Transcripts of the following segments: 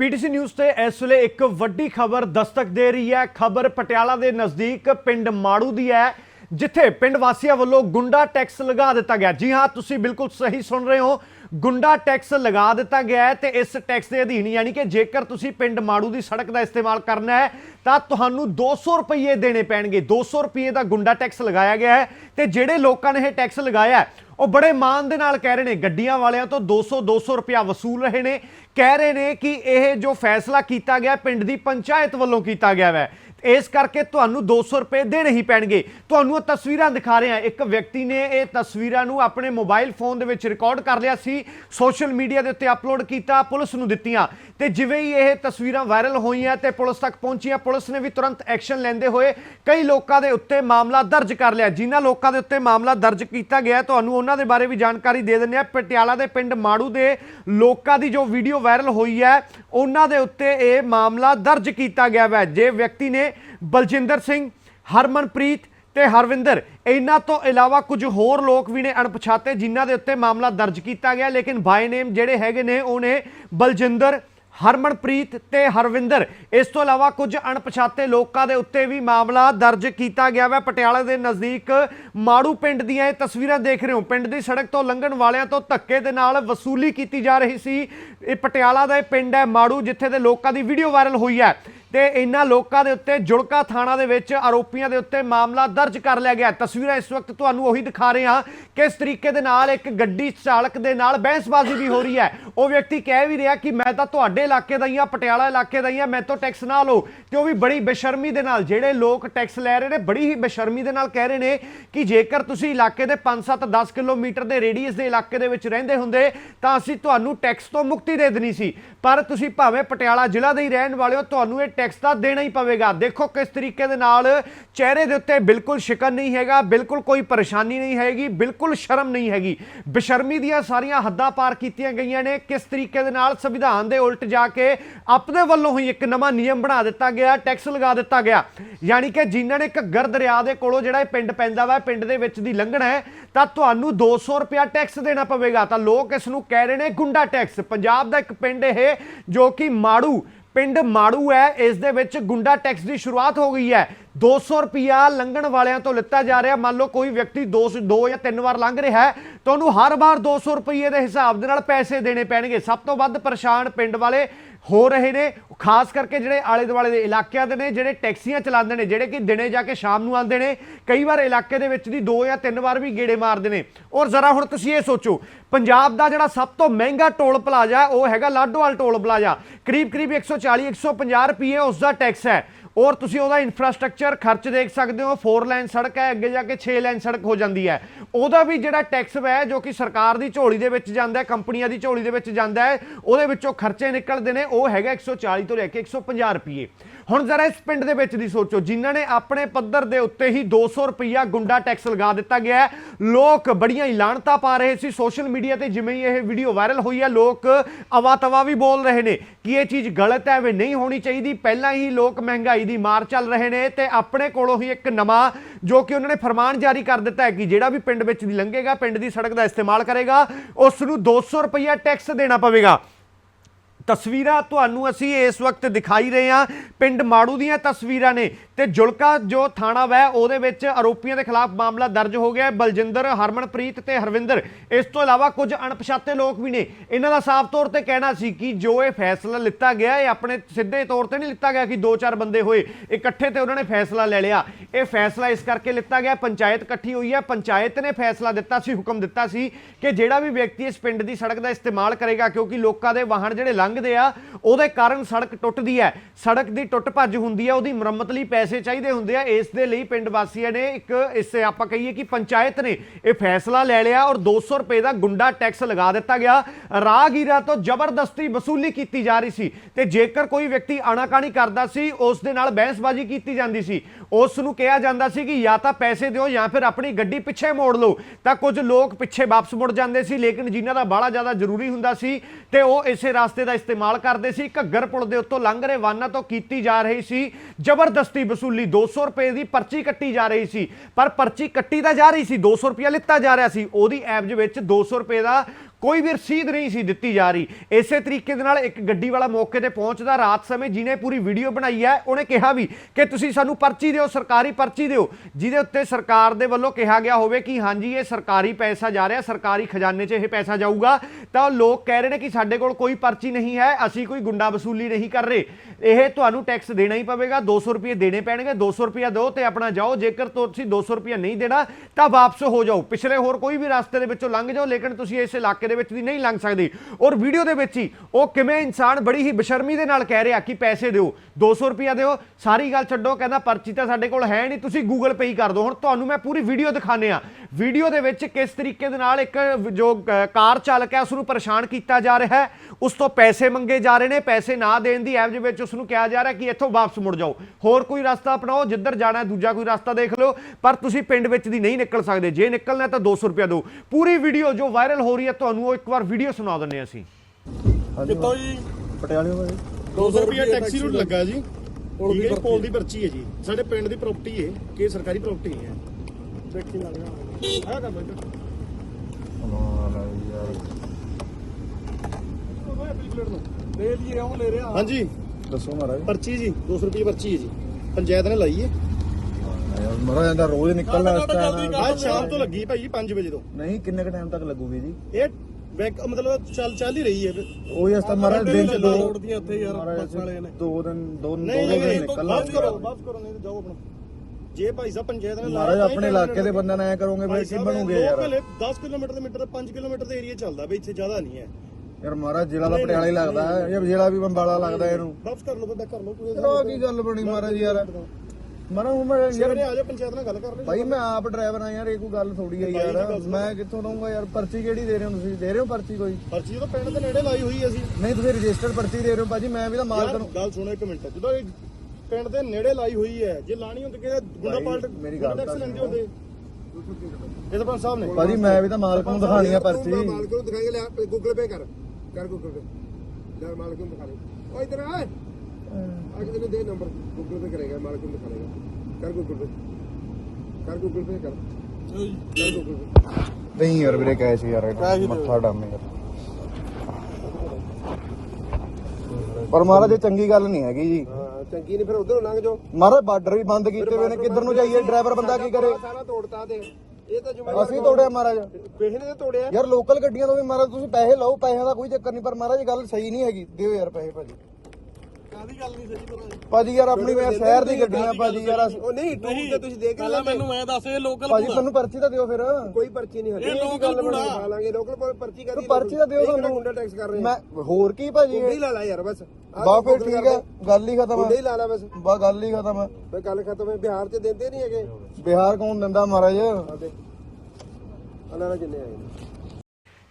PTC news ਤੇ ਇਸ ਵੇਲੇ ਇੱਕ ਵੱਡੀ ਖਬਰ ਦਸਤਕ ਦੇ ਰਹੀ ਹੈ। ਖਬਰ ਪਟਿਆਲਾ ਦੇ ਨਜ਼ਦੀਕ ਪਿੰਡ ਮਾੜੂ ਦੀ ਹੈ, ਜਿੱਥੇ ਪਿੰਡ ਵਾਸੀਆਂ ਵੱਲੋਂ ਗੁੰਡਾ ਟੈਕਸ ਲਗਾ ਦਿੱਤਾ ਗਿਆ। ਜੀ ਹਾਂ, ਤੁਸੀਂ ਬਿਲਕੁਲ ਸਹੀ ਸੁਣ ਰਹੇ ਹੋ। ਗੁੰਡਾ ਟੈਕਸ ਲਗਾ ਦਿੱਤਾ ਗਿਆ ਹੈ ਤੇ ਇਸ ਟੈਕਸ ਦੇ ਅਧੀਨ ਯਾਨੀ ਕਿ ਜੇਕਰ ਤੁਸੀਂ ਪਿੰਡ ਮਾੜੂ ਦੀ ਸੜਕ ਦਾ ਇਸਤੇਮਾਲ ਕਰਨਾ ਹੈ, ਤਾਂ ਤੁਹਾਨੂੰ 200 ਰੁਪਏ ਦੇਣੇ ਪੈਣਗੇ। 200 ਰੁਪਏ ਦਾ ਗੁੰਡਾ ਟੈਕਸ ਲਗਾਇਆ ਗਿਆ ਹੈ ਤੇ ਜਿਹੜੇ ਲੋਕਾਂ ਨੇ ਇਹ ਟੈਕਸ ਲਗਾਇਆ ਉਹ ਬੜੇ ਮਾਣ ਦੇ ਨਾਲ ਕਹਿ ਰਹੇ ਨੇ। ਗੱਡੀਆਂ ਵਾਲਿਆਂ ਤੋਂ 200 200 ਰੁਪਇਆ ਵਸੂਲ ਰਹੇ ਨੇ। ਕਹਿ ਰਹੇ ਨੇ ਕਿ ਇਹ ਜੋ ਫੈਸਲਾ ਕੀਤਾ ਗਿਆ, ਪਿੰਡ ਦੀ ਪੰਚਾਇਤ ਵੱਲੋਂ ਕੀਤਾ ਗਿਆ ਹੈ ਇਸ ਕਰਕੇ ਤੁਹਾਨੂੰ 200 ਰੁਪਏ ਦੇਣੇ ਹੀ ਪੈਣਗੇ। ਤੁਹਾਨੂੰ ਉਹ ਤਸਵੀਰਾਂ ਦਿਖਾ ਰਹੇ ਹਾਂ। ਇੱਕ ਵਿਅਕਤੀ ਨੇ ਇਹ ਤਸਵੀਰਾਂ ਨੂੰ ਆਪਣੇ ਮੋਬਾਈਲ ਫੋਨ ਦੇ ਵਿੱਚ ਰਿਕਾਰਡ ਕਰ ਲਿਆ ਸੀ। ਸੋਸ਼ਲ ਮੀਡੀਆ ਦੇ ਉੱਤੇ ਅਪਲੋਡ ਕੀਤਾ, ਪੁਲਿਸ ਨੂੰ ਦਿੱਤੀਆਂ। ਤੇ ਜਿਵੇਂ ਹੀ ਇਹ ਤਸਵੀਰਾਂ ਵਾਇਰਲ ਹੋਈਆਂ ਤੇ ਪੁਲਿਸ ਤੱਕ ਪਹੁੰਚੀਆਂ, ਪੁਲਿਸ ਨੇ ਵੀ ਤੁਰੰਤ ਐਕਸ਼ਨ ਲੈਂਦੇ ਹੋਏ ਕਈ ਲੋਕਾਂ ਦੇ ਉੱਤੇ ਮਾਮਲਾ ਦਰਜ ਕਰ ਲਿਆ। ਜਿਨ੍ਹਾਂ ਲੋਕਾਂ ਦੇ ਉੱਤੇ ਮਾਮਲਾ ਦਰਜ ਕੀਤਾ ਗਿਆ, ਤੁਹਾਨੂੰ ਉਹਨਾਂ ਦੇ ਬਾਰੇ ਵੀ ਜਾਣਕਾਰੀ ਦੇ ਦਿੰਦੇ ਆ ਪਟਿਆਲਾ ਦੇ ਪਿੰਡ ਮਾੜੂ ਦੇ ਲੋਕਾਂ ਦੀ ਜੋ ਵੀਡੀਓ ਵਾਇਰਲ ਹੋਈ ਹੈ, ਉਹਨਾਂ ਦੇ ਉੱਤੇ ਇਹ ਮਾਮਲਾ ਦਰਜ ਕੀਤਾ ਗਿਆ ਹੈ ਜੇ ਵਿਅਕਤੀ ਨੇ ਬਲਜਿੰਦਰ ਸਿੰਘ, ਹਰਮਨਪ੍ਰੀਤ ਤੇ ਹਰਵਿੰਦਰ। ਇਹਨਾਂ ਤੋਂ ਇਲਾਵਾ ਕੁਝ ਹੋਰ ਲੋਕ ਵੀ ਨੇ ਅਣਪਛਾਤੇ, ਜਿਨ੍ਹਾਂ ਦੇ ਉੱਤੇ ਮਾਮਲਾ ਦਰਜ ਕੀਤਾ ਗਿਆ, ਲੇਕਿਨ ਬਾਈ ਨੇਮ ਜਿਹੜੇ ਹੈਗੇ ਨੇ, ਉਹ ਨੇ ਬਲਜਿੰਦਰ, ਹਰਮਨਪ੍ਰੀਤ ਤੇ ਹਰਵਿੰਦਰ। ਇਸ ਤੋਂ ਇਲਾਵਾ ਕੁਝ ਅਣਪਛਾਤੇ ਲੋਕਾਂ ਦੇ ਉੱਤੇ ਵੀ ਮਾਮਲਾ ਦਰਜ ਕੀਤਾ ਗਿਆ ਹੈ ਪਟਿਆਲਾ ਦੇ ਨਜ਼ਦੀਕ ਮਾੜੂ ਪਿੰਡ ਦੀਆਂ ਇਹ ਤਸਵੀਰਾਂ ਦੇਖ ਰਹੇ ਹੋ। ਪਿੰਡ ਦੀ ਸੜਕ ਤੋਂ ਲੰਘਣ ਵਾਲਿਆਂ ਤੋਂ ਧੱਕੇ ਦੇ ਨਾਲ ਵਸੂਲੀ ਕੀਤੀ ਜਾ ਰਹੀ ਸੀ। ਇਹ ਪਟਿਆਲਾ ਦਾ ਇਹ ਪਿੰਡ ਹੈ ਮਾੜੂ, ਜਿੱਥੇ ਦੇ ਲੋਕਾਂ ਦੀ ਵੀਡੀਓ ਵਾਇਰਲ ਹੋਈ ਹੈ। ਤੇ ਇਹਨਾਂ ਲੋਕਾਂ ਦੇ ਉੱਤੇ ਜੁੜਕਾ ਥਾਣਾ ਦੇ ਵਿੱਚ ਆਰੋਪੀਆਂ ਦੇ ਉੱਤੇ ਮਾਮਲਾ ਦਰਜ ਕਰ ਲਿਆ ਗਿਆ ਤਸਵੀਰਾਂ ਇਸ ਵਕਤ ਤੁਹਾਨੂੰ ਉਹੀ ਦਿਖਾ ਰਹੇ ਹਾਂ ਕਿਸ ਤਰੀਕੇ ਦੇ ਨਾਲ ਇੱਕ ਗੱਡੀ ਚਾਲਕ ਦੇ ਨਾਲ ਬਹਿਸਬਾਜ਼ੀ ਵੀ ਹੋ ਰਹੀ ਹੈ। ਉਹ ਵਿਅਕਤੀ ਕਹਿ ਵੀ ਰਿਹਾ ਕਿ ਮੈਂ ਤਾਂ ਤੁਹਾਡੇ ਇਲਾਕੇ ਦਾ ਹੀ ਹਾਂ, ਪਟਿਆਲਾ ਇਲਾਕੇ ਦਾ ਹੀ ਹਾਂ, ਮੈਂ ਤੋਂ ਟੈਕਸ ਨਾ ਲਓ ਤੇ ਉਹ ਵੀ ਬੜੀ ਬੇਸ਼ਰਮੀ ਦੇ ਨਾਲ। ਜਿਹੜੇ ਲੋਕ ਟੈਕਸ ਲੈ ਰਹੇ ਨੇ, ਬੜੀ ਹੀ ਬੇਸ਼ਰਮੀ ਦੇ ਨਾਲ ਕਹਿ ਰਹੇ ਨੇ ਕਿ ਜੇਕਰ ਤੁਸੀਂ ਇਲਾਕੇ ਦੇ 5-7 10 ਕਿਲੋਮੀਟਰ ਦੇ ਰੇਡੀਅਸ ਦੇ ਇਲਾਕੇ ਦੇ ਵਿੱਚ ਰਹਿੰਦੇ ਹੁੰਦੇ, ਤਾਂ ਅਸੀਂ ਤੁਹਾਨੂੰ ਟੈਕਸ ਤੋਂ ਮੁਕਤੀ ਦੇ ਦੇਣੀ ਸੀ। ਪਰ ਤੁਸੀਂ ਭਾਵੇਂ ਪਟਿਆਲਾ ਜ਼ਿਲ੍ਹਾ ਦੇ ਹੀ ਰਹਿਣ ਵਾਲੇ ਹੋ, ਤੁਹਾਨੂੰ ਇਹ ਟੈਕਸ ਤਾਂ ਦੇਣਾ ਹੀ ਪਵੇਗਾ। ਦੇਖੋ ਕਿਸ ਤਰੀਕੇ ਦੇ ਨਾਲ ਚਿਹਰੇ ਦੇ ਉੱਤੇ ਬਿਲਕੁਲ ਸ਼ਿਕਨ ਨਹੀਂ ਹੈਗਾ, ਬਿਲਕੁਲ ਕੋਈ ਪਰੇਸ਼ਾਨੀ ਨਹੀਂ ਹੈਗੀ, ਬਿਲਕੁਲ ਸ਼ਰਮ ਨਹੀਂ ਹੈਗੀ। ਬਸ਼ਰਮੀ ਦੀਆਂ ਸਾਰੀਆਂ ਹੱਦਾਂ ਪਾਰ ਕੀਤੀਆਂ ਗਈਆਂ ਨੇ। ਕਿਸ ਤਰੀਕੇ ਦੇ ਨਾਲ ਸੰਵਿਧਾਨ ਦੇ ਉਲਟ ਜਾ ਕੇ ਆਪਣੇ ਵੱਲੋਂ ਹੀ ਇੱਕ ਨਵਾਂ ਨਿਯਮ ਬਣਾ ਦਿੱਤਾ ਗਿਆ ਟੈਕਸ ਲਗਾ ਦਿੱਤਾ ਗਿਆ। ਯਾਨੀ ਕਿ ਜਿਨ੍ਹਾਂ ਨੇ ਘੱਗਰ ਦਰਿਆ ਦੇ ਕੋਲੋਂ ਜਿਹੜਾ ਇਹ ਪਿੰਡ ਪੈਂਦਾ ਵਾ ਪਿੰਡ ਦੇ ਵਿੱਚ ਦੀ ਲੰਘਣਾ ਹੈ, ਤਾਂ ਤੁਹਾਨੂੰ 200 ਰੁਪਿਆ ਟੈਕਸ ਦੇਣਾ ਪਵੇਗਾ। ਤਾਂ ਲੋਕ ਇਸ ਨੂੰ ਕਹਿ ਰਹੇ ਨੇ ਗੁੰਡਾ ਟੈਕਸ ਪੰਜਾਬ ਦਾ ਇੱਕ ਪਿੰਡ ਇਹ ਜੋ ਕਿ ਮਾੜੂ ਪਿੰਡ ਮਾੜੂ ਹੈ, ਇਸ ਦੇ ਵਿੱਚ ਗੁੰਡਾ ਟੈਕਸ ਦੀ ਸ਼ੁਰੂਆਤ ਹੋ ਗਈ ਹੈ। 200 ਰੁਪਿਆ ਲੰਘਣ ਵਾਲਿਆਂ ਤੋਂ ਲਿੱਤਾ ਜਾ ਰਿਹਾ। ਮੰਨ ਲਓ ਕੋਈ ਵਿਅਕਤੀ ਦੋ ਦੋ ਜਾਂ ਤਿੰਨ ਵਾਰ ਲੰਘ ਰਿਹਾ ਹੈ, ਤਾਂ ਉਹਨੂੰ ਹਰ ਵਾਰ 200 ਰੁਪਏ ਦੇ ਹਿਸਾਬ ਦੇ ਨਾਲ ਪੈਸੇ ਦੇਣੇ ਪੈਣਗੇ। ਸਭ ਤੋਂ ਵੱਧ ਪਰੇਸ਼ਾਨ ਪਿੰਡ ਵਾਲੇ ਹੋ ਰਹੇ ਨੇ, ਖਾਸ ਕਰਕੇ ਜਿਹੜੇ ਆਲੇ ਦੁਆਲੇ ਦੇ ਇਲਾਕਿਆਂ ਦੇ ਨੇ, ਜਿਹੜੇ ਟੈਕਸੀਆਂ ਚਲਾਉਂਦੇ ਨੇ, ਜਿਹੜੇ ਕਿ ਦਿਨੇ ਜਾ ਕੇ ਸ਼ਾਮ ਨੂੰ ਆਉਂਦੇ ਨੇ, ਕਈ ਵਾਰ ਇਲਾਕੇ ਦੇ ਵਿੱਚ ਦੀ ਦੋ ਜਾਂ ਤਿੰਨ ਵਾਰ ਵੀ ਗੇੜੇ ਮਾਰਦੇ ਨੇ। ਔਰ ਜ਼ਰਾ ਹੁਣ ਤੁਸੀਂ ਇਹ ਸੋਚੋ, ਪੰਜਾਬ ਦਾ ਜਿਹੜਾ ਸਭ ਤੋਂ ਮਹਿੰਗਾ ਟੋਲ ਪਲਾਜ਼ਾ, ਉਹ ਹੈਗਾ ਲਾਡੋਵਾਲ ਟੋਲ ਪਲਾਜ਼ਾ। ਕਰੀਬ ਕਰੀਬ 140 150 ਰੁਪਏ ਉਸ ਦਾ ਟੈਕਸ ਹੈ। ਔਰ ਤੁਸੀਂ ਉਹਦਾ ਇਨਫਰਾਸਟ੍ਰਕਚਰ ਖਰਚ ਦੇਖ ਸਕਦੇ ਹੋ 4 ਲਾਈਨ ਸੜਕ ਹੈ, ਅੱਗੇ ਜਾ ਕੇ 6 ਲਾਈਨ ਸੜਕ ਹੋ ਜਾਂਦੀ ਹੈ। ਉਹਦਾ ਵੀ ਜਿਹੜਾ ਟੈਕਸ ਵੈ, ਜੋ ਕਿ ਸਰਕਾਰ ਦੀ ਝੋਲੀ ਦੇ ਵਿੱਚ ਜਾਂਦਾ ਹੈ, ਕੰਪਨੀਆਂ ਦੀ ਝੋਲੀ ਦੇ ਵਿੱਚ ਜਾਂਦਾ ਹੈ, ਉਹਦੇ ਵਿੱਚੋਂ ਖਰਚੇ ਨਿਕਲਦੇ ਨੇ, ਉਹ ਹੈਗਾ 140 ਤੋਂ ਲੈ ਕੇ 150 ਰੁਪਏ। ਹੁਣ ਜ਼ਰਾ ਇਸ ਪਿੰਡ ਦੇ ਵਿੱਚ ਦੀ ਸੋਚੋ, ਜਿਨ੍ਹਾਂ ਨੇ ਆਪਣੇ ਪੱਧਰ ਦੇ ਉੱਤੇ ਹੀ 200 ਰੁਪਈਆ ਗੁੰਡਾ ਟੈਕਸ ਲਗਾ ਦਿੱਤਾ ਗਿਆ ਹੈ। ਲੋਕ ਬੜੀਆਂ ਹੀ ਪਾ ਰਹੇ ਸੀ ਸੋਸ਼ਲ ਮੀਡੀਆ ਤੇ, ਜਿਵੇਂ ਹੀ ਇਹ ਵੀਡੀਓ ਵਾਇਰਲ ਹੋਈ ਹੈ, ਲੋਕ ਅਵਾ-ਤਵਾ ਵੀ ਬੋਲ ਰਹੇ ਨੇ ਕਿ ਇਹ ਚੀਜ਼ ਗਲਤ ਹੈ ਵੇ ਨਹੀਂ ਹੋਣੀ ਚਾਹੀਦੀ। ਪਹਿਲਾਂ ਹੀ ਲੋਕ ਮਹਿੰਗਾਈ ਦੀ ਮਾਰ ਚੱਲ ਰਹੇ ਨੇ ਤੇ ਆਪਣੇ ਕੋਲੋਂ ਹੀ ਇੱਕ ਨਵਾਂ ਜੋ ਕਿ ਉਹਨਾਂ ਨੇ ਫਰਮਾਨ ਜਾਰੀ ਕਰ ਦਿੱਤਾ ਹੈ ਕਿ ਜਿਹੜਾ ਵੀ ਪਿੰਡ ਵਿੱਚ ਦੀ ਲੰਘੇਗਾ, ਪਿੰਡ ਦੀ ਸੜਕ ਦਾ ਇਸਤੇਮਾਲ ਕਰੇਗਾ, ਉਸ ਨੂੰ 200 ਰੁਪਈਆ ਟੈਕਸ ਦੇਣਾ ਪਵੇਗਾ। ਤਸਵੀਰਾਂ ਤੁਹਾਨੂੰ ਅਸੀਂ ਇਸ ਵਕਤ ਦਿਖਾਈ ਰਹੇ ਹਾਂ। ਪਿੰਡ ਮਾੜੂ ਦੀਆਂ ਤਸਵੀਰਾਂ ਨੇ ਤੇ ਜੁਲਕਾ ਜੋ ਥਾਣਾ ਵੈ, ਉਹਦੇ ਵਿੱਚ ਆਰੋਪੀਆਂ ਦੇ ਖਿਲਾਫ ਮਾਮਲਾ ਦਰਜ ਹੋ ਗਿਆ ਹੈ। ਬਲਜਿੰਦਰ, ਹਰਮਨਪ੍ਰੀਤ ਤੇ ਹਰਵਿੰਦਰ। ਇਸ ਤੋਂ ਇਲਾਵਾ ਕੁਝ ਅਣਪਛਾਤੇ ਲੋਕ ਵੀ ਨੇ। ਇਹਨਾਂ ਦਾ ਸਾਫ਼ ਤੌਰ ਤੇ ਕਹਿਣਾ ਸੀ ਕਿ ਜੋ ਇਹ ਫੈਸਲਾ ਲਿੱਤਾ ਗਿਆ, ਇਹ ਆਪਣੇ ਸਿੱਧੇ ਤੌਰ ਤੇ ਨਹੀਂ ਲਿੱਤਾ ਗਿਆ ਕਿ ਦੋ ਚਾਰ ਬੰਦੇ ਹੋਏ। ਇਕੱਠੇ ਤੇ ਉਹਨਾਂ ਨੇ ਫੈਸਲਾ ਲੈ ਲਿਆ। ਇਹ ਫੈਸਲਾ ਇਸ ਕਰਕੇ ਲਿੱਤਾ ਗਿਆ, ਪੰਚਾਇਤ ਇਕੱਠੀ ਹੋਈ ਹੈ। ਪੰਚਾਇਤ ਨੇ ਫੈਸਲਾ ਦਿੱਤਾ ਸੀ, ਹੁਕਮ ਦਿੱਤਾ ਸੀ ਕਿ ਜਿਹੜਾ ਵੀ ਵਿਅਕਤੀ ਇਸ ਪਿੰਡ ਦੀ ਸੜਕ ਦਾ ਇਸਤੇਮਾਲ ਕਰੇਗਾ, ਕਿਉਂਕਿ ਲੋਕਾਂ ਦੇ ਵਾਹਨ ਜਿਹੜੇ ਲੰਘ ਲੰਘਦੇ ਆ, ਉਹਦੇ ਕਾਰਨ ਸੜਕ ਟੁੱਟਦੀ ਹੈ। ਸੜਕ ਦੀ ਟੁੱਟ ਭੱਜ ਹੁੰਦੀ ਹੈ, ਉਹਦੀ ਮੁਰੰਮਤ ਲਈ ਪੈਸੇ ਚਾਹੀਦੇ ਹੁੰਦੇ ਆ। ਇਸ ਦੇ ਲਈ ਪਿੰਡ ਵਾਸੀਆਂ ਨੇ ਇੱਕ ਇਸ ਆਪਾਂ ਕਹੀਏ ਕਿ ਪੰਚਾਇਤ ਨੇ ਇਹ ਫੈਸਲਾ ਲੈ ਲਿਆ ਔਰ 200 ਰੁਪਏ ਦਾ ਗੁੰਡਾ ਟੈਕਸ ਲਗਾ ਦਿੱਤਾ ਗਿਆ। ਰਾਹਗੀਰਾਂ ਤੋਂ ਜ਼ਬਰਦਸਤੀ ਵਸੂਲੀ ਕੀਤੀ ਜਾ ਰਹੀ ਸੀ ਤੇ ਜੇਕਰ ਕੋਈ ਵਿਅਕਤੀ ਆਣਾਕਾਣੀ ਕਰਦਾ ਸੀ, ਉਸ ਦੇ ਨਾਲ ਬਹਿਸਬਾਜ਼ੀ ਕੀਤੀ ਜਾਂਦੀ ਸੀ। ਉਸ ਨੂੰ ਕਿਹਾ ਜਾਂਦਾ ਸੀ ਕਿ ਜਾਂ ਤਾਂ ਪੈਸੇ ਦਿਓ ਜਾਂ ਫਿਰ ਆਪਣੀ ਗੱਡੀ ਪਿੱਛੇ ਮੋੜ ਲਓ। ਤਾਂ ਕੁਝ ਲੋਕ ਪਿੱਛੇ ਵਾਪਸ ਮੁੜ ਜਾਂਦੇ ਸੀ, ਲੇਕਿਨ ਜਿਨ੍ਹਾਂ ਦਾ ਬਾਹਲਾ ਜ਼ਿਆਦਾ ਜ਼ਰੂਰੀ ਹੁੰਦਾ ਸੀ ਤੇ ਉਹ ਇਸੇ ਰਸਤੇ ਦਾ ਇਸਤੇਮਾਲ ਕਰਦੇ ਸੀ। ਘੱਗਰ ਪੁਲ ਦੇ ਉੱਤੋਂ ਲੰਘ ਰਹੇ ਵਾਹਨਾਂ ਤੋਂ ਕੀਤੀ ਜਾ ਰਹੀ ਸੀ। ਜ਼ਬਰਦਸਤੀ ਵਸੂਲੀ 200 ਰੁਪਏ ਦੀ ਪਰਚੀ ਕੱਟੀ ਜਾ ਰਹੀ ਸੀ। ਪਰ ਪਰਚੀ ਕੱਟੀ ਤਾਂ ਜਾ ਰਹੀ ਸੀ 200 ਰੁਪਇਆ ਲਿੱਤਾ ਜਾ ਰਿਹਾ ਸੀ। ਉਹਦੀ ਐਵਜ ਵਿੱਚ 200 ਰੁਪਏ ਦਾ ਕੋਈ ਵੀ ਰਸੀਦ ਨਹੀਂ ਸੀ ਦਿੱਤੀ ਜਾ ਰਹੀ। ਇਸੇ ਤਰੀਕੇ ਦੇ ਨਾਲ ਇੱਕ ਗੱਡੀ ਵਾਲਾ ਮੌਕੇ ਤੇ ਪਹੁੰਚਦਾ ਰਾਤ ਸਮੇਂ ਜਿਹਨੇ ਪੂਰੀ ਵੀਡੀਓ ਬਣਾਈ ਹੈ, ਉਹਨੇ ਕਿਹਾ ਵੀ ਕਿ ਤੁਸੀਂ ਸਾਨੂੰ ਪਰਚੀ ਦਿਓ, ਸਰਕਾਰੀ ਪਰਚੀ ਦਿਓ, ਜਿਹਦੇ ਉੱਤੇ ਸਰਕਾਰ ਦੇ ਵੱਲੋਂ ਕਿਹਾ ਗਿਆ ਹੋਵੇ ਕਿ ਹਾਂਜੀ, ਇਹ ਸਰਕਾਰੀ ਪੈਸਾ ਜਾ ਰਿਹਾ, ਸਰਕਾਰੀ ਖਜ਼ਾਨੇ 'ਚ ਇਹ ਪੈਸਾ ਜਾਊਗਾ। ਤਾਂ ਉਹ ਲੋਕ ਕਹਿ ਰਹੇ ਨੇ ਕਿ ਸਾਡੇ ਕੋਲ ਕੋਈ ਪਰਚੀ ਨਹੀਂ ਹੈ, ਅਸੀਂ ਕੋਈ ਗੁੰਡਾ ਵਸੂਲੀ ਨਹੀਂ ਕਰ ਰਹੇ। ਇਹ ਤੁਹਾਨੂੰ ਟੈਕਸ ਦੇਣਾ ਹੀ ਪਵੇਗਾ 200 ਰੁਪਏ ਦੇਣੇ ਪੈਣਗੇ 200 ਰੁਪਏ ਦਿਓ ਤੇ ਆਪਣਾ ਜਾਓ। ਜੇਕਰ ਤੁਸੀਂ 200 ਰੁਪਏ ਨਹੀਂ ਦੇਣਾ, ਤਾਂ ਵਾਪਸ ਹੋ ਜਾਓ। ਪਿਛਲੇ ਹੋਰ ਕੋਈ ਵੀ ਰਸਤੇ ਦੇ ਵਿੱਚੋਂ ਲੰਘ ਜਾਓ, ਲੇਕਿਨ ਤੁਸੀਂ ਇਸ ਇਲਾਕੇ ਦੇ ਵਿੱਚ ਦੀ ਨਹੀਂ ਲੰਘ ਸਕਦੇ। ਔਰ ਵੀਡੀਓ ਦੇ ਵਿੱਚ ਹੀ ਉਹ ਕਿਵੇਂ ਇਨਸਾਨ ਬੜੀ ਹੀ ਬੇਸ਼ਰਮੀ ਦੇ ਨਾਲ ਕਹਿ ਰਿਹਾ ਕਿ ਪੈਸੇ ਦਿਓ 200 ਰੁਪਏ ਦਿਓ, ਸਾਰੀ ਗੱਲ ਛੱਡੋ, ਕਹਿੰਦਾ ਪਰਚੀ ਤਾਂ ਸਾਡੇ ਕੋਲ ਹੈ ਨਹੀਂ, ਤੁਸੀਂ ਗੂਗਲ ਪੇ ਹੀ ਕਰ ਦਿਓ। ਹੁਣ ਤੁਹਾਨੂੰ ਮੈਂ ਪੂਰੀ ਵੀਡੀਓ ਦਿਖਾਣੇ ਆ ਵੀਡੀਓ ਦੇ ਵਿੱਚ ਕਿਸ ਤਰੀਕੇ ਦੇ ਨਾਲ ਇੱਕ ਜੋ ਕਾਰ ਚਾਲਕ ਹੈ ਉਸ ਨੂੰ ਪਰੇਸ਼ਾਨ ਕੀਤਾ ਜਾ ਰਿਹਾ ਹੈ। ਉਸ ਤੋਂ ਪੈਸੇ ਮੰਗੇ ਜਾ ਰਹੇ ਨੇ, ਪੈਸੇ ਨਾ ਦੇਣ ਦੀ ਐਵਜ ਵਿੱਚ ਉਸ ਨੂੰ ਕਿਹਾ ਜਾ ਰਿਹਾ ਕਿ ਇੱਥੋਂ ਵਾਪਸ ਮੁੜ ਜਾਓ। ਹੋਰ ਕੋਈ ਰਸਤਾ ਅਪਣਾਓ, ਜਿੱਧਰ ਜਾਣਾ ਦੂਜਾ ਕੋਈ ਰਸਤਾ ਦੇਖ ਲਓ। ਪਰ ਤੁਸੀਂ ਪਿੰਡ ਵਿੱਚ ਦੀ ਨਹੀਂ ਨਿਕਲ ਸਕਦੇ। ਜੇ ਨਿਕਲਣਾ ਹੈ ਤਾਂ 200 ਰੁਪਏ ਦਿਓ। ਪੂਰੀ ਵੀਡੀਓ ਜੋ ਵਾਇਰਲ ਹੋ ਰਹੀ ਹੈ, ਤੁਹਾਨੂੰ ਉਹ ਇੱਕ ਵਾਰ ਵੀਡੀਓ ਸੁਣਾ ਦਿੰਦੇ ਹਾਂ ਅਸੀਂ। ਕਿੱਥੋਂ ਜੀ? ਪਟਿਆਲੇ ਵਾਲੇ। 200 ਰੁਪਏ ਟੈਕਸੀ ਰੂਟ ਲੱਗਾ ਜੀ। ਦੀ ਠੀਕ ਹੈ। ਕੋਲ ਦੀ ਪਰਚੀ ਹੈ ਜੀ। ਸਾਡੇ ਪਿੰਡ ਦੀ ਪ੍ਰਾਪਰਟੀ ਹੈ ਕਿ ਸਰਕਾਰੀ ਪ੍ਰਾਪਰਟੀ ਹੈ। ਦੇਖੀ ਲੱਗ ਰਿਹਾ। ਆਹ ਕੰਮ ਹੈ ਲੈ ਲਈ ਉਹ ਲੈ ਰਿਹਾ। ਹਾਂਜੀ। ਦੱਸੋ ਮਹਾਰਾਜ। ਪਰਚੀ ਜੀ 200 ਰੁਪਏ ਪਰਚੀ ਹੈ ਜੀ। ਪੰਚਾਇਤ ਨੇ ਲਾਈ ਹੈ। ਮਹਾਰਾਜ ਇਹਦਾ ਰੋਜ਼ ਨਿਕਲਣਾ ਅੱਜ ਸ਼ਾਮ ਤੋਂ ਲੱਗੀ ਭਾਈ 5 ਵਜੇ ਤੋਂ। ਨਹੀਂ ਕਿੰਨੇ ਕ ਟਾਈਮ ਤੱਕ ਲੱਗੂਗੀ ਜੀ? ਇਹ ਬੈਕ ਮਤਲਬ ਚੱਲ ਚੱਲ ਹੀ ਰਹੀ ਹੈ ਉਹ ਇਸ ਤਾਂ ਮਹਾਰਾਜ ਦਿਨ ਚ ਦੋ ਤੋੜਦੀਆਂ ਉੱਥੇ ਯਾਰ ਬੱਸ ਵਾਲੇ ਨੇ। ਦੋ ਦਿਨ ਦੋ ਦੋ ਨਹੀਂ ਦਿਨ ਨਹੀਂ ਨਿਕਲਣਾ ਵਾਪਸ ਕਰੋ ਵਾਪਸ ਕਰੋ ਨਹੀਂ ਤਾਂ ਜਾਓ ਆਪਣਾ। ਜੇ ਭਾਈ ਸਾਹਿਬ ਪੰਚਾਇਤ ਨੇ ਮਹਾਰਾਜ ਤਾਂ ਹੀ ਆਪਣੇ ਇਲਾਕੇ ਦੇ ਬੰਦਿਆਂ ਨਾਲ ਐ ਕਰੋਗੇ ਫਿਰ ਕੀ ਬਣੂਗੇ ਯਾਰ। 10 ਕਿਲੋਮੀਟਰ ਦੇ ਮੀਟਰ 5 ਕਿਲੋਮੀਟਰ ਦਾ ਏਰੀਆ ਚੱਲਦਾ ਬਈ ਇੱਥੇ ਜ਼ਿਆਦਾ ਨਹੀਂ ਹੈ। ਯਾਰ ਮਹਾਰਾਜ ਜ਼ਿਲ੍ਹਾ ਦਾ ਪਟਿਆਲਾ ਹੀ ਲੱਗਦਾ। ਹੈ ਜਾਂ ਜ਼ਿਲ੍ਹਾ ਵੀ ਬੰਬਾਲਾ ਲੱਗਦਾ ਇਹਨੂੰ। ਵਾਪਸ ਕਰ ਲਓ ਬੰਦਾ ਕਰ ਲਓ ਕੋਈ ਚਲੋ ਆਹ ਕੀ ਗੱਲ ਬਣੀ ਮਹਾਰਾਜ ਯਾਰ? ਮਹਾਰਾਜ ਹੁਣ ਮੈਂ ਯਾਰ ਸਵੇਰੇ ਆ ਜਾਓ ਪੰਚਾਇਤ ਨਾਲ ਗੱਲ ਕਰ ਲਈ ਭਾਈ ਮੈਂ ਆਪ ਡਰਾਈਵਰ ਆ ਯਾਰ ਇਹ ਕੋਈ ਗੱਲ ਥੋੜੀ ਆ ਯਾਰ। ਮੈਂ ਕਿੱਥੋਂ ਦਊਂਗਾ ਯਾਰ? ਪਰਚੀ ਕਿਹੜੀ ਦੇ ਰਹੇ ਹੋ ਤੁਸੀਂ? ਦੇ ਰਹੇ ਹੋ ਪਰਚੀ ਕੋਈ? ਪਰਚੀ ਤਾਂ ਪਿੰਡ ਦੇ ਨੇੜੇ ਲਾਈ ਹੋਈ ਹੈ ਅਸੀਂ। ਨਹੀਂ ਤੁਸੀਂ ਰਜਿਸਟਰਡ ਪਰਚੀ ਦੇ ਰਹੇ ਹੋ ਭਾਜੀ ਮੈਂ ਵੀ ਤਾਂ ਮਾਲਕ ਨੂੰ ਗੱਲ ਸੁਣੋ ਇੱਕ ਮਿੰਟ। ਜਦੋਂ ਇਹ ਪਿੰਡ ਦੇ ਨੇੜੇ ਲਾਈ ਹੋਈ ਹੈ ਜੇ ਲਾਣੀ ਹੁੰਦੀ ਕਿ ਗੁੰਡਾ ਪਾਲਟ ਮੇਰੀ ਗੱਲ ਤਾਂ ਲੈਂਦੇ ਹੁੰਦੇ। ਇਹ ਤਾਂ ਸਾਹਿਬ ਨੇ। ਭਾਜੀ ਮੈਂ ਵੀ ਤਾਂ ਮਾਲਕ ਨੂੰ ਦਿਖਾਣੀ ਆ ਪਰਚੀ। ਮਾਲਕ ਨੂੰ ਦਿਖਾਏਗਾ ਲੈ ਗੂਗਲ ਪੇ ਕਰ। ਕਰ ਗੂਗਲ ਪੇ। ਲੈ ਮਾਲਕ ਨੂੰ ਦਿਖਾ ਦੇ। ਓ ਇਧਰ ਆ। ਕੇ ਤੈਨੂੰ ਦੇ ਨੰਬਰ ਗੂਗਲ ਪੇ ਕਰੇਗਾ ਮਾਲਕ ਨੂੰ ਦਿਖਾ ਦੇਗਾ ਕਰ ਗੂਗਲ ਪੇ ਕਰ ਗੂਗਲ ਪੇ ਕਰ। ਕਰ ਗੂਗਲ ਪੇ ਨਹੀਂ ਯਾਰ ਵੀਰੇ ਕੈਸ਼ ਯਾਰ ਮੱਥਾ ਡਾਮੇ ਯਾਰ। ਪਰ ਮਹਾਰਾਜ ਇਹ ਚੰਗੀ ਗੱਲ ਨਹੀਂ ਹੈਗੀ ਜੀ। ਚੰਗੀ ਨਹੀਂ ਫਿਰ ਉਧਰੋਂ ਲੰਘ ਜਾਓ। ਮਹਾਰਾਜ ਬਾਰਡਰ ਵੀ ਬੰਦ ਕੀਤੇ ਹੋਏ ਨੇ ਕਿੱਧਰ ਨੂੰ ਜਾਈਏ? ਡਰਾਈਵਰ ਬੰਦਾ ਕੀ ਕਰੇ? ਸਾਰਾ ਤੋੜਤਾ ਤੇ। ਇਹ ਤਾਂ ਜ਼ਿੰਮੇਵਾਰ ਅਸੀਂ ਤੋੜਿਆ ਮਹਾਰਾਜ। ਕਿਸੇ ਨੇ ਤੋੜਿਆ। ਯਾਰ ਲੋਕਲ ਗੱਡੀਆਂ ਤੋਂ ਵੀ ਮਹਾਰਾਜ ਤੁਸੀਂ ਪੈਸੇ ਲਓ ਪੈਸਿਆਂ ਦਾ ਕੋਈ ਚੱਕਰ ਨਹੀਂ ਪਰ ਮਹਾਰਾਜ ਗੱਲ ਸਹੀ ਨਹੀਂ ਹੈਗੀ। ਦਿਓ ਯਾਰ ਪੈਸੇ ਭਾਜੀ ਕਾਦੀ ਗੱਲ ਨਹੀਂ ਸਹੀ ਪਰ ਭਾਜੀ ਯਾਰ ਆਪਣੀ ਮੈਂ ਸ਼ਹਿਰ ਦੀ ਗੱਡੀਆਂ ਭਾਜੀ ਯਾਰ ਅਸੀਂ- ਉਹ ਨਹੀਂ ਟੂਰ ਤੇ ਤੁਸੀਂ ਦੇਖ ਪਹਿਲਾਂ ਮੈਨੂੰ ਐ ਦੱਸ ਇਹ ਲੋਕਲ ਭਾਜੀ ਮੈਨੂੰ ਪਰਚੀ ਤਾਂ ਦਿਓ ਫਿਰ। ਕੋਈ ਪਰਚੀ ਨਹੀਂ ਹੱਲੀ ਇਹ ਲੋਕਲ ਕੂੜਾ। ਖਾ ਲਾਂਗੇ ਲੋਕਲ ਪਰਚੀ ਕਰ ਤੂੰ ਪਰਚੀ ਤਾਂ ਦਿਓ ਸਾਨੂੰ। ਗੁੰਡਾ ਟੈਕਸ ਕਰ ਰਹੇ। ਮੈਂ ਹੋਰ ਕੀ ਭਾਜੀ? ਗੁੰਡੇ ਹੀ ਲਾ ਲਾ ਯਾਰ ਬਸ। ਆਹ ਬਾ ਫਿਰ ਠੀਕ ਹੈ ਗੱਲ ਹੀ ਖਤਮ ਗੁੰਡੇ ਹੀ ਹੈ ਲਾ ਲਾ ਬਸ। ਬਾ ਗੱਲ ਹੀ ਖਤਮ ਹੈ ਬਈ ਗੱਲ ਖਤਮ ਹੈ ਬਿਹਾਰ 'ਚ ਦਿੰਦੇ ਨਹੀਂ ਹੈਗੇ। ਬਿਹਾਰ ਕੌਣ ਦਿੰਦਾ ਮਹਾਰਾਜ? ਆ ਦੇ ਅਲਾਰਾ ਨਾਲ ਜਿੰਨੇ ਆਏ ਨੇ।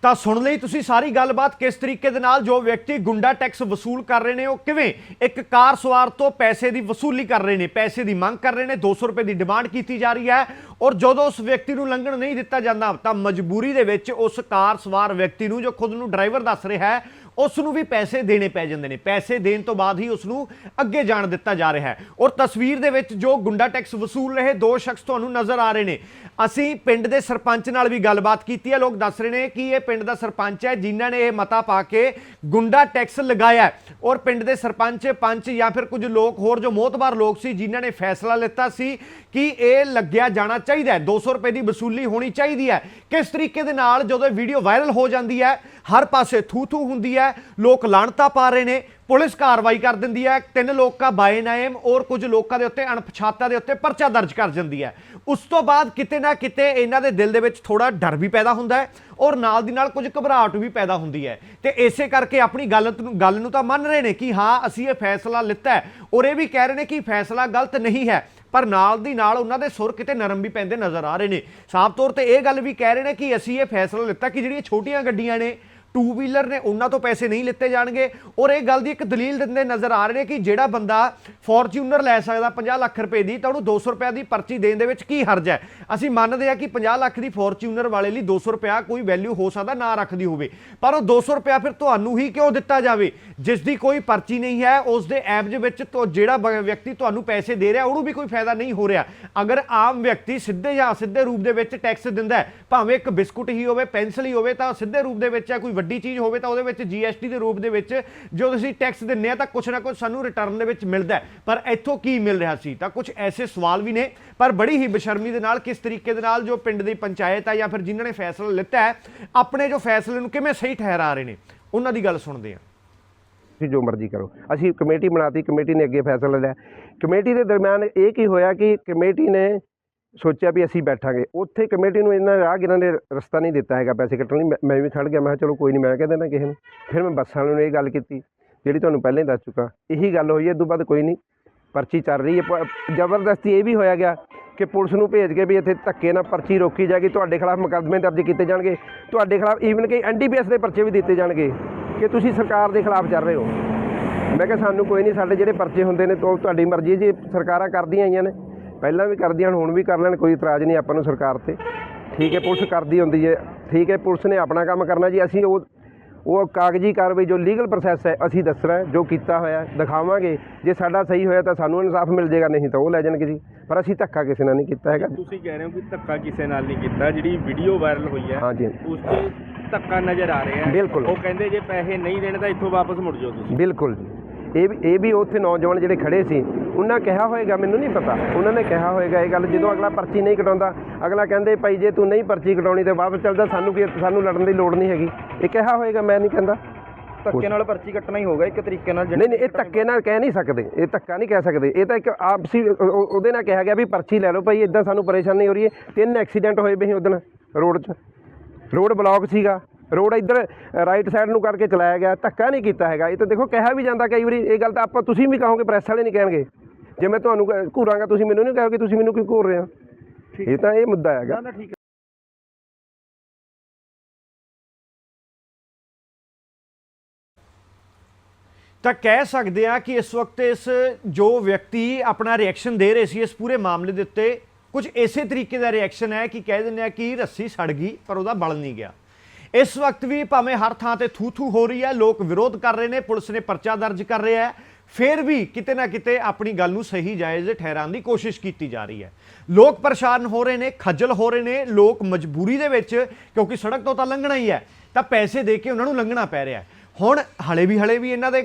ਤਾਂ ਸੁਣ ਲਈ ਤੁਸੀਂ ਸਾਰੀ ਗੱਲਬਾਤ ਕਿਸ ਤਰੀਕੇ ਦੇ ਨਾਲ ਜੋ ਵਿਅਕਤੀ ਗੁੰਡਾ ਟੈਕਸ ਵਸੂਲ ਕਰ ਰਹੇ ਨੇ, ਉਹ ਕਿਵੇਂ? ਇੱਕ ਕਾਰ ਸਵਾਰ ਤੋਂ ਪੈਸੇ ਦੀ ਵਸੂਲੀ ਕਰ ਰਹੇ ਨੇ, ਪੈਸੇ ਦੀ ਮੰਗ ਕਰ ਰਹੇ ਨੇ 200 ਰੁਪਏ ਦੀ ਡਿਮਾਂਡ ਕੀਤੀ ਜਾ ਰਹੀ ਹੈ। ਔਰ ਜਦੋਂ ਉਸ ਵਿਅਕਤੀ ਨੂੰ ਲੰਘਣ ਨਹੀਂ ਦਿੱਤਾ ਜਾਂਦਾ, ਤਾਂ ਮਜਬੂਰੀ ਦੇ ਵਿੱਚ ਉਸ ਕਾਰ ਸਵਾਰ ਵਿਅਕਤੀ ਨੂੰ ਜੋ ਖੁਦ ਨੂੰ ਡਰਾਈਵਰ ਦੱਸ ਰਿਹਾ ਹੈ, ਉਸ ਨੂੰ ਵੀ ਪੈਸੇ ਦੇਣੇ ਪੈ ਜਾਂਦੇ ਨੇ। ਪੈਸੇ ਦੇਣ ਤੋਂ ਬਾਅਦ ਹੀ ਉਸ ਨੂੰ ਅੱਗੇ ਜਾਣ ਦਿੱਤਾ ਜਾ ਰਿਹਾ ਹੈ। ਔਰ ਤਸਵੀਰ ਦੇ ਵਿੱਚ ਜੋ ਗੁੰਡਾ ਟੈਕਸ ਵਸੂਲ ਰਹੇ ਦੋ ਸ਼ਖਸ ਤੁਹਾਨੂੰ ਨਜ਼ਰ ਆ ਰਹੇ ਨੇ। ਅਸੀਂ ਪਿੰਡ ਦੇ ਸਰਪੰਚ ਨਾਲ ਵੀ ਗੱਲਬਾਤ ਕੀਤੀ ਹੈ। ਲੋਕ ਦੱਸ ਰਹੇ ਨੇ ਕਿ ਇਹ ਪਿੰਡ ਦਾ ਸਰਪੰਚ ਹੈ, ਜਿਨ੍ਹਾਂ ਨੇ ਇਹ ਮਤਾ ਪਾ ਕੇ ਗੁੰਡਾ ਟੈਕਸ ਲਗਾਇਆ ਔਰ ਪਿੰਡ ਦੇ ਸਰਪੰਚ, ਪੰਚ ਜਾਂ ਫਿਰ ਕੁਝ ਲੋਕ ਹੋਰ, ਜੋ ਮੋਤਬਾਰ ਲੋਕ ਸੀ, ਜਿਨ੍ਹਾਂ ਨੇ ਫੈਸਲਾ ਲਿੱਤਾ ਸੀ ਕਿ ਇਹ ਲੱਗਿਆ ਜਾਣਾ ਚਾਹੀਦਾ ਹੈ। 200 ਰੁਪਏ ਦੀ ਵਸੂਲੀ ਹੋਣੀ ਚਾਹੀਦੀ ਹੈ। ਕਿਸ ਤਰੀਕੇ ਦੇ ਨਾਲ ਜਦੋਂ ਇਹ ਵੀਡੀਓ ਵਾਇਰਲ ਹੋ ਜਾਂਦੀ ਹੈ, ਹਰ ਪਾਸੇ ਥੂ ਥੂ ਹੁੰਦੀ ਹੈ, ਲੋਕ ਲਾਣਤਾ ਪਾ ਰਹੇ ਨੇ, ਪੁਲਿਸ ਕਾਰਵਾਈ ਕਰ ਦਿੰਦੀ ਹੈ, ਤਿੰਨ ਲੋਕਾਂ ਬਾਏ ਨਾਇਮ ਔਰ ਕੁਝ ਲੋਕਾਂ ਦੇ ਉੱਤੇ ਅਣਪਛਾਤਾ ਦੇ ਉੱਤੇ ਪਰਚਾ ਦਰਜ ਕਰ ਜਾਂਦੀ ਹੈ। ਉਸ ਤੋਂ ਬਾਅਦ ਕਿਤੇ ਨਾ ਕਿਤੇ ਇਹਨਾਂ ਦੇ ਦਿਲ ਦੇ ਵਿੱਚ ਥੋੜਾ ਡਰ ਵੀ ਪੈਦਾ ਹੁੰਦਾ ਹੈ ਔਰ ਨਾਲ ਦੀ ਨਾਲ ਕੁਝ ਘਬਰਾਹਟ ਵੀ ਪੈਦਾ ਹੁੰਦੀ ਹੈ। ਤੇ ਇਸੇ ਕਰਕੇ ਆਪਣੀ ਗੱਲ ਨੂੰ ਗੱਲ ਨੂੰ ਤਾਂ ਮੰਨ ਰਹੇ ਨੇ ਕਿ ਹਾਂ, ਅਸੀਂ ਇਹ ਫੈਸਲਾ ਲਿੱਤਾ ਹੈ ਔਰ ਇਹ ਵੀ ਕਹਿ ਰਹੇ ਨੇ ਕਿ ਫੈਸਲਾ ਗਲਤ ਨਹੀਂ ਹੈ। ਪਰ ਨਾਲ ਦੀ ਨਾਲ ਉਹਨਾਂ ਦੇ ਸੁਰ ਕਿਤੇ ਨਰਮ ਵੀ ਪੈਂਦੇ ਨਜ਼ਰ ਆ ਰਹੇ ਨੇ। ਸਾਫ਼ ਤੌਰ ਤੇ ਇਹ ਗੱਲ ਵੀ ਕਹਿ ਰਹੇ ਨੇ ਕਿ ਅਸੀਂ ਇਹ ਫੈਸਲਾ ਲਿੱਤਾ ਕਿ ਜਿਹੜੀਆਂ ਛੋਟੀਆਂ ਗੱਡੀਆਂ ਨੇ ਟੂ ਵੀਲਰ ਨੇ ਉਹਨਾਂ ਤੋਂ ਪੈਸੇ ਨਹੀਂ ਲਿੱਤੇ ਜਾਣਗੇ। ਔਰ ਇਹ ਗੱਲ ਦੀ ਇੱਕ ਦਲੀਲ ਦਿੰਦੇ ਨਜ਼ਰ ਆ ਰਹੇ ਨੇ ਕਿ ਜਿਹੜਾ ਬੰਦਾ ਫੋਰਚੂਨਰ ਲੈ ਸਕਦਾ 50 ਲੱਖ ਰੁਪਏ ਦੀ, ਤਾਂ ਉਹਨੂੰ 200 ਰੁਪਏ ਦੀ ਪਰਚੀ ਦੇਣ ਦੇ ਵਿੱਚ ਕੀ ਹਰਜ ਹੈ? ਅਸੀਂ ਮੰਨਦੇ ਆ ਕਿ 50 ਲੱਖ ਦੀ ਫੋਰਚੂਨਰ ਵਾਲੇ ਲਈ 200 ਰੁਪਿਆ ਕੋਈ ਵੈਲਿਊ ਹੋ ਸਕਦਾ, ਨਾ ਰੱਖਦੀ ਹੋਵੇ। ਪਰ ਉਹ 200 ਰੁਪਿਆ ਫਿਰ ਤੁਹਾਨੂੰ ਹੀ ਕਿਉਂ ਦਿੱਤਾ ਜਾਵੇ? ਜਿਸ ਦੀ ਕੋਈ ਪਰਚੀ ਨਹੀਂ ਹੈ, ਉਸ ਦੇ ਐਪ ਦੇ ਵਿੱਚ ਤੋਂ ਜਿਹੜਾ ਵਿਅਕਤੀ ਤੁਹਾਨੂੰ ਪੈਸੇ ਦੇ ਰਿਹਾ, ਉਹਨੂੰ ਵੀ ਕੋਈ ਫਾਇਦਾ ਨਹੀਂ ਹੋ ਰਿਹਾ। ਅਗਰ ਆਮ ਵਿਅਕਤੀ ਸਿੱਧੇ ਜਾਂ ਸਿੱਧੇ ਰੂਪ ਦੇ ਵਿੱਚ ਟੈਕਸ ਦਿੰਦਾ ਭਾਵੇਂ ਇੱਕ ਬਿਸਕੁਟ ਹੀ ਹੋਵੇ ਪੈਨਸਲ ਹੀ ਹੋਵੇ, ਤਾਂ ਸਿੱਧੇ ਰੂਪ ਦੇ ਵਿੱਚ ਹੈ, ਕੋਈ ਵੱਡੀ ਚੀਜ਼ ਹੋਵੇ ਤਾਂ ਉਹਦੇ ਵਿੱਚ ਜੀਐਸਟੀ ਦੇ ਰੂਪ ਦੇ ਵਿੱਚ ਜੋ ਤੁਸੀਂ ਟੈਕਸ ਦਿੰਨੇ ਆ ਤਾਂ ਕੁਛ ਨਾ ਕੁਛ ਸਾਨੂੰ ਰਿਟਰਨ ਦੇ ਵਿੱਚ ਮਿਲਦਾ ਪਰ ਇੱਥੋਂ ਕੀ ਮਿਲ ਰਿਹਾ ਸੀ? ਤਾਂ ਕੁਝ ਐਸੇ ਸਵਾਲ ਵੀ ਨੇ। ਪਰ ਬੜੀ ਹੀ ਬੇਸ਼ਰਮੀ ਦੇ ਨਾਲ, ਕਿਸ ਤਰੀਕੇ ਦੇ ਨਾਲ ਜੋ ਪਿੰਡ ਦੀ ਪੰਚਾਇਤ ਆ ਜਾਂ ਫਿਰ ਜਿਨ੍ਹਾਂ ਨੇ ਫੈਸਲਾ ਲਿੱਤਾ ਹੈ, ਆਪਣੇ ਜੋ ਫੈਸਲੇ ਨੂੰ ਕਿਵੇਂ ਸਹੀ ਠਹਿਰਾ ਰਹੇ ਨੇ? ਉਹਨਾਂ ਦੀ ਗੱਲ ਸੁਣਦੇ ਹਾਂ। ਤੁਸੀਂ ਜੋ ਮਰਜ਼ੀ ਕਰੋ। ਅਸੀਂ ਕਮੇਟੀ ਬਣਾਤੀ, ਕਮੇਟੀ ਨੇ ਅੱਗੇ ਫੈਸਲਾ ਲਿਆ। ਕਮੇਟੀ ਦੇ ਦਰਮਿਆਨ ਇਹ ਕੀ ਹੋਇਆ ਕਿ ਕਮੇਟੀ ਨੇ ਸੋਚਿਆ ਵੀ ਅਸੀਂ ਬੈਠਾਂਗੇ। ਉੱਥੇ ਕਮੇਟੀ ਨੂੰ ਇਹਨਾਂ ਰਾਹਗੀਰਾਂ ਨੇ ਰਸਤਾ ਨਹੀਂ ਦਿੱਤਾ ਹੈਗਾ, ਪੈਸੇ ਕੱਟਣ ਲਈ। ਮੈਂ- ਮੈਂ ਵੀ ਖੜ ਗਿਆ, ਮੈਂ ਕਿਹਾ ਚਲੋ ਕੋਈ ਨਹੀਂ, ਮੈਂ ਕਹਿ ਦਿੰਦਾ ਕਿਸੇ ਨੂੰ। ਫਿਰ ਮੈਂ ਬੱਸਾਂ ਵਾਲਿਆਂ ਨੂੰ ਇਹ ਗੱਲ ਕੀਤੀ, ਜਿਹੜੀ ਤੁਹਾਨੂੰ ਪਹਿਲਾਂ ਹੀ ਦੱਸ ਚੁੱਕਾ। ਇਹੀ ਗੱਲ ਹੋਈ ਹੈ ਤੋਂ ਬਾਅਦ ਕੋਈ ਨਹੀਂ। ਪਰਚੀ ਚੱਲ ਰਹੀ ਹੈ। ਪ- ਜ਼ਬਰਦਸਤੀ ਇਹ ਵੀ ਹੋਇਆ ਗਿਆ ਕਿ ਪੁਲਿਸ ਨੂੰ ਭੇਜ ਕੇ ਵੀ ਇੱਥੇ ਧੱਕੇ ਨਾਲ ਪਰਚੀ ਰੋਕੀ ਜਾਏਗੀ, ਤੁਹਾਡੇ ਖਿਲਾਫ ਮੁਕੱਦਮੇ ਦਰਜ ਕੀਤੇ ਜਾਣਗੇ। ਤੁਹਾਡੇ ਖਿਲਾਫ ਈਵਨ ਕਿ ਐਨਡੀਪੀਐਸ ਦੇ ਪਰਚੇ ਵੀ ਦਿੱਤੇ ਜਾਣਗੇ ਕਿ ਤੁਸੀਂ ਸਰਕਾਰ ਦੇ ਖਿਲਾਫ ਚੱਲ ਰਹੇ ਹੋ। ਮੈਂ ਕਿਹਾ ਸਾਨੂੰ ਕੋਈ ਨਹੀਂ, ਸਾਡੇ ਜਿਹੜੇ ਪਰਚੇ ਹੁੰਦੇ ਨੇ ਤੋ ਤੁਹਾਡੀ ਮਰਜ਼ੀ ਹੈ ਜੀ, ਸਰਕਾਰਾਂ ਕਰਦੀਆਂ ਆਈਆਂ ਨੇ। ਪਹਿਲਾਂ ਵੀ ਕਰਦੀਆਂ ਹੁਣ ਵੀ ਕਰ ਲੈਣ ਕੋਈ ਇਤਰਾਜ਼ ਨਹੀਂ ਆਪਾਂ ਨੂੰ ਸਰਕਾਰ ਤੇ। ਠੀਕ ਹੈ ਪੁਲਿਸ ਕਰਦੀ ਹੁੰਦੀ ਹੈ। ਠੀਕ ਹੈ ਪੁਲਿਸ ਨੇ ਆਪਣਾ ਕੰਮ ਕਰਨਾ ਜੀ। ਅਸੀਂ ਉਹ ਉਹ ਕਾਗਜ਼ੀ ਕਾਰਵਾਈ ਜੋ ਲੀਗਲ ਪ੍ਰੋਸੈਸ ਹੈ ਅਸੀਂ ਦੱਸਣਾ ਜੋ ਕੀਤਾ ਹੋਇਆ ਦਿਖਾਵਾਂਗੇ। ਜੇ ਸਾਡਾ ਸਹੀ ਹੋਇਆ ਤਾਂ ਸਾਨੂੰ ਇਨਸਾਫ ਮਿਲ ਜਾਏਗਾ ਨਹੀਂ ਤਾਂ ਉਹ ਲੈ ਜਾਣਗੇ ਜੀ। ਪਰ ਅਸੀਂ ਧੱਕਾ ਕਿਸੇ ਨਾਲ ਨਹੀਂ ਕੀਤਾ ਹੈਗਾ। ਤੁਸੀਂ ਕਹਿ ਰਹੇ ਹੋ ਕਿ ਧੱਕਾ ਕਿਸੇ ਨਾਲ ਨਹੀਂ ਕੀਤਾ ਜਿਹੜੀ ਵੀਡੀਓ ਵਾਇਰਲ ਹੋਈ ਹੈ ਹਾਂਜੀ। ਉਸ 'ਚ ਧੱਕਾ ਨਜ਼ਰ ਆ ਰਿਹਾ ਹੈ। ਬਿਲਕੁਲ। ਉਹ ਕਹਿੰਦੇ ਜੇ ਪੈਸੇ ਨਹੀਂ ਦੇਣੇ ਤਾਂ ਇੱਥੋਂ ਵਾਪਸ ਮੁੜ ਜਾਓ ਤੁਸੀਂ। ਬਿਲਕੁਲ ਜੀ। ਇਹ ਵੀ ਇਹ ਵੀ ਉੱਥੇ ਨੌਜਵਾਨ ਜਿਹੜੇ ਖੜੇ ਸੀ ਉਹਨਾਂ ਕਿਹਾ ਹੋਏਗਾ ਮੈਨੂੰ ਨਹੀਂ ਪਤਾ। ਉਹਨਾਂ ਨੇ ਕਿਹਾ ਹੋਏਗਾ ਇਹ ਗੱਲ ਜਦੋਂ ਅਗਲਾ ਪਰਚੀ ਨਹੀਂ ਕਟਾਉਂਦਾ ਅਗਲਾ ਕਹਿੰਦੇ ਭਾਈ ਜੇ ਤੂੰ ਨਹੀਂ ਪਰਚੀ ਕਟਾਉਣੀ ਤੇ ਵਾਪਸ ਚੱਲਦਾ ਸਾਨੂੰ ਕੀ ਸਾਨੂੰ ਲੜਨ ਦੀ ਲੋੜ ਨਹੀਂ ਹੈਗੀ। ਇਹ ਕਿਹਾ ਹੋਏਗਾ ਮੈਂ ਨਹੀਂ ਕਹਿੰਦਾ। ਧੱਕੇ ਨਾਲ ਪਰਚੀ ਕੱਟਣਾ ਹੀ ਹੋਗਾ ਇੱਕ ਤਰੀਕੇ ਨਾਲ ਨਹੀਂ ਨਹੀਂ ਇਹ ਧੱਕੇ ਨਾਲ ਕਹਿ ਨਹੀਂ ਸਕਦੇ ਇਹ ਧੱਕਾ ਨਹੀਂ ਕਹਿ ਸਕਦੇ। ਇਹ ਤਾਂ ਇੱਕ ਆਪਸੀ ਉਹ- ਉਹ- ਉਹਦੇ ਨਾਲ ਕਿਹਾ ਗਿਆ ਵੀ ਪਰਚੀ ਲੈ ਲਓ ਭਾਈ ਇਦਾਂ ਸਾਨੂੰ ਪਰੇਸ਼ਾਨੀ ਹੋ ਰਹੀ ਹੈ। ਤਿੰਨ ਐਕਸੀਡੈਂਟ ਹੋਏ ਸੀ ਉਦੋਂ ਰੋਡ 'ਚ। ਰੋਡ ਬਲੌਕ ਸੀਗਾ। ਰੋਡ ਇੱਧਰ ਰਾਈਟ ਸਾਈਡ ਨੂੰ ਕਰਕੇ ਚਲਾਇਆ ਗਿਆ ਧੱਕਾ ਨਹੀਂ ਕੀਤਾ ਹੈਗਾ। ਇਹ ਤਾਂ ਦੇਖੋ ਕਿਹਾ ਵੀ ਜਾਂਦਾ ਕਈ ਵਾਰੀ ਇਹ ਗੱਲ ਤਾਂ ਆਪਾਂ ਤੁਸੀਂ ਵੀ ਕਹੋਗੇ ਪ੍ਰੈਸ ਵਾਲੇ ਨਹੀਂ ਕਹਿਣਗੇ। ਜੇ ਮੈਂ ਤੁਹਾਨੂੰ ਘੂਰਾਂਗਾ ਤੁਸੀਂ ਮੈਨੂੰ ਨਹੀਂ ਕਹੋਗੇ ਤੁਸੀਂ ਮੈਨੂੰ ਕਿਉਂ ਘੂਰ ਰਹੇ ਹੋ? ਇਹ ਤਾਂ ਇਹ ਮੁੱਦਾ ਹੈਗਾ। ਤਾਂ ਕਹਿ ਸਕਦੇ ਆ ਕਿ ਇਸ ਵਕਤ ਇਸ ਜੋ ਵਿਅਕਤੀ ਆਪਣਾ ਰਿਐਕਸ਼ਨ ਦੇ ਰਹੇ ਸੀ ਇਸ ਪੂਰੇ ਮਾਮਲੇ ਦੇ ਉੱਤੇ ਕੁਝ ਇਸੇ ਤਰੀਕੇ ਦਾ ਰਿਐਕਸ਼ਨ ਹੈ ਕਿ ਕਹਿ ਦਿੰਦੇ ਆ ਕਿ ਰੱਸੀ ਸੜ ਗਈ ਪਰ ਉਹਦਾ ਬਲ ਨਹੀਂ ਗਿਆ। ਇਸ ਵਕਤ ਵੀ ਭਾਵੇਂ ਹਰ ਥਾਂ ਤੇ ਥੂ ਥੂ ਹੋ ਰਹੀ ਹੈ, ਲੋਕ ਵਿਰੋਧ ਕਰ ਰਹੇ ਨੇ, ਪੁਲਿਸ ਨੇ ਪਰਚਾ ਦਰਜ ਕਰ ਰਿਹਾ ਹੈ। ਫਿਰ ਵੀ ਕਿਤੇ ਨਾ ਕਿਤੇ ਆਪਣੀ ਗੱਲ ਨੂੰ ਸਹੀ ਜਾਇਜ਼ ਠਹਿਰਾਉਣ ਦੀ ਕੋਸ਼ਿਸ਼ ਕੀਤੀ ਜਾ ਰਹੀ ਹੈ। ਲੋਕ ਪਰੇਸ਼ਾਨ ਹੋ ਰਹੇ ਨੇ, ਖੱਜਲ ਹੋ ਰਹੇ ਨੇ, ਲੋਕ ਮਜਬੂਰੀ ਦੇ ਵਿੱਚ ਕਿਉਂਕਿ ਸੜਕ ਤੋਂ ਤਾਂ ਲੰਘਣਾ ਹੀ ਹੈ, ਤਾਂ ਪੈਸੇ ਦੇ ਕੇ ਉਹਨਾਂ ਨੂੰ ਲੰਘਣਾ ਪੈ ਰਿਹਾ ਹੈ। ਹੁਣ ਹਲੇ ਵੀ ਹਲੇ ਵੀ ਇਹਨਾਂ ਦੇ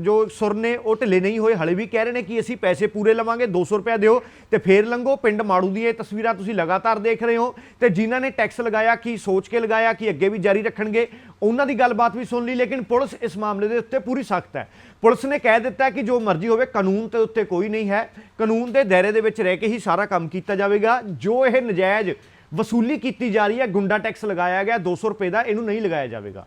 ਜੋ ਸੁਰ ਨੇ ਉਹ ਢਿੱਲੇ ਨਹੀਂ ਹੋਏ, ਹਲੇ ਵੀ ਕਹਿ ਰਹੇ ਨੇ ਕਿ ਅਸੀਂ ਪੈਸੇ ਪੂਰੇ ਲਵਾਂਗੇ 200 ਰੁਪਏ ਦਿਓ ਤੇ ਫੇਰ ਲੰਘੋ। ਪਿੰਡ ਮਾੜੂ ਦੀਆਂ ਇਹ ਤਸਵੀਰਾਂ ਤੁਸੀਂ ਲਗਾਤਾਰ ਦੇਖ ਰਹੇ ਹੋ ਤੇ ਜਿਨ੍ਹਾਂ ਨੇ ਟੈਕਸ ਲਗਾਇਆ, ਕਿ ਸੋਚ ਕੇ ਲਗਾਇਆ, ਕਿ ਅੱਗੇ ਵੀ ਜਾਰੀ ਰੱਖਣਗੇ, ਉਹਨਾਂ ਦੀ ਗੱਲਬਾਤ ਵੀ ਸੁਣ ਲਈ, ਲੇਕਿਨ ਪੁਲਿਸ ਇਸ ਮਾਮਲੇ ਦੇ ਉੱਤੇ ਪੂਰੀ ਸਖਤ ਹੈ। ਪੁਲਿਸ ਨੇ ਕਹਿ ਦਿੱਤਾ ਕਿ ਜੋ ਮਰਜ਼ੀ ਹੋਵੇ, ਕਾਨੂੰਨ ਦੇ ਉੱਤੇ ਕੋਈ ਨਹੀਂ ਹੈ। ਕਾਨੂੰਨ ਦੇ ਦਾਇਰੇ ਦੇ ਵਿੱਚ ਰਹਿ ਕੇ ਹੀ ਸਾਰਾ ਕੰਮ ਕੀਤਾ ਜਾਵੇਗਾ। ਜੋ ਇਹ ਨਜਾਇਜ਼ ਵਸੂਲੀ ਕੀਤੀ ਜਾ ਰਹੀ ਹੈ, ਗੁੰਡਾ ਟੈਕਸ ਲਗਾਇਆ ਗਿਆ 200 ਰੁਪਏ ਦਾ ਇਹਨੂੰ ਨਹੀਂ ਲਗਾਇਆ ਜਾਵੇਗਾ।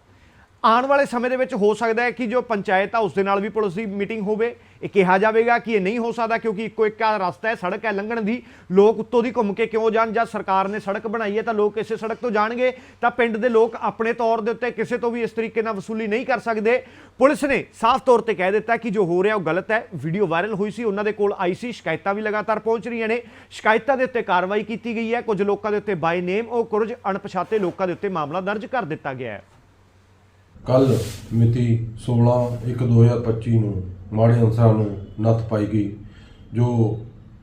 ਆਉਣ ਵਾਲੇ ਸਮੇਂ ਦੇ ਵਿੱਚ ਹੋ ਸਕਦਾ ਹੈ ਕਿ ਜੋ ਪੰਚਾਇਤ ਆ, ਉਸ ਦੇ ਨਾਲ ਵੀ ਪੁਲਿਸ ਦੀ ਮੀਟਿੰਗ ਹੋਵੇ। ਇਹ ਕਿਹਾ ਜਾਵੇਗਾ ਕਿ ਇਹ ਨਹੀਂ ਹੋ ਸਕਦਾ ਕਿਉਂਕਿ ਇੱਕੋ ਇੱਕ ਰਸਤਾ ਹੈ, ਸੜਕ ਹੈ ਲੰਘਣ ਦੀ। ਲੋਕ ਉੱਤੋਂ ਦੀ ਘੁੰਮ ਕੇ ਕਿਉਂ ਜਾਣ? ਜਾਂ ਸਰਕਾਰ ਨੇ ਸੜਕ ਬਣਾਈ ਹੈ ਤਾਂ ਲੋਕ ਇਸੇ ਸੜਕ ਤੋਂ ਜਾਣਗੇ। ਤਾਂ ਪਿੰਡ ਦੇ ਲੋਕ ਆਪਣੇ ਤੌਰ ਦੇ ਉੱਤੇ ਕਿਸੇ ਤੋਂ ਵੀ ਇਸ ਤਰੀਕੇ ਨਾਲ ਵਸੂਲੀ ਨਹੀਂ ਕਰ ਸਕਦੇ। ਪੁਲਿਸ ਨੇ ਸਾਫ਼ ਤੌਰ ਤੇ ਕਹਿ ਦਿੱਤਾ ਕਿ ਜੋ ਹੋ ਰਿਹਾ ਉਹ ਗਲਤ ਹੈ। ਵੀਡੀਓ ਵਾਇਰਲ ਹੋਈ ਸੀ। ਉਹਨਾਂ ਦੇ ਕੋਲ ਆਈ ਸੀ। ਸ਼ਿਕਾਇਤਾਂ ਵੀ ਲਗਾਤਾਰ ਪਹੁੰਚ ਰਹੀਆਂ ਨੇ। ਸ਼ਿਕਾਇਤਾਂ ਦੇ ਉੱਤੇ ਕਾਰਵਾਈ ਕੀਤੀ ਗਈ ਹੈ। ਕੁਝ ਲੋਕਾਂ ਦੇ ਉੱਤੇ ਬਾਈ ਨੇਮ ਉਹ ਕੁਝ ਅਣਪਛਾਤੇ ਲੋਕਾਂ ਦੇ ਉੱਤੇ ਮਾਮਲਾ ਦਰਜ ਕਰ ਦਿੱਤਾ ਗਿਆ ਹੈ। ਕੱਲ ਮਿਤੀ 16/1/2025 ਨੂੰ ਮਾੜੇ ਅੰਸਰਾਂ ਨੂੰ ਨੱਥ ਪਾਈ ਗਈ, ਜੋ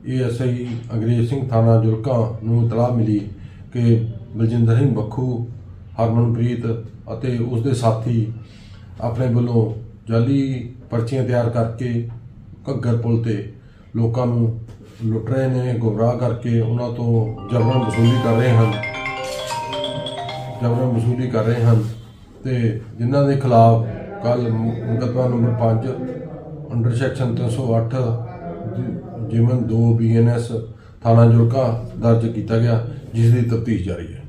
ਏਐਸਆਈ ਅੰਗਰੇਜ਼ ਸਿੰਘ ਥਾਣਾ ਜੁਲਕਾ ਨੂੰ ਇਤਲਾਹ ਮਿਲੀ ਕਿ ਬਲਜਿੰਦਰ ਸਿੰਘ ਬੱਖੂ, ਹਰਮਨਪ੍ਰੀਤ ਅਤੇ ਉਸ ਦੇ ਸਾਥੀ ਆਪਣੇ ਵੱਲੋਂ ਜਾਲੀ ਪਰਚੀਆਂ ਤਿਆਰ ਕਰਕੇ ਘੱਗਰ ਪੁਲ ਤੇ ਲੋਕਾਂ ਨੂੰ ਲੁੱਟ ਰਹੇ ਨੇ, ਗੁੰਮਰਾਹ ਕਰਕੇ ਉਹਨਾਂ ਤੋਂ ਜਬਰਨ ਵਸੂਲੀ ਕਰ ਰਹੇ ਹਨ। ਜਬਰਨ ਵਸੂਲੀ ਕਰ ਰਹੇ ਹਨ। ਤੇ ਜਿਨ੍ਹਾਂ ਦੇ ਖਿਲਾਫ ਕੱਲ ਮੁਕੱਦਮਾ ਨੰਬਰ 5 ਅੰਡਰ ਸੈਕਸ਼ਨ 308 ਜ- ਜਿਮਨ 2 ਬੀਐਨਐਸ ਥਾਣਾ ਜੁਲਕਾ ਦਰਜ ਕੀਤਾ ਗਿਆ, ਜਿਸ ਦੀ ਤਫਤੀਸ਼ ਜਾਰੀ ਹੈ।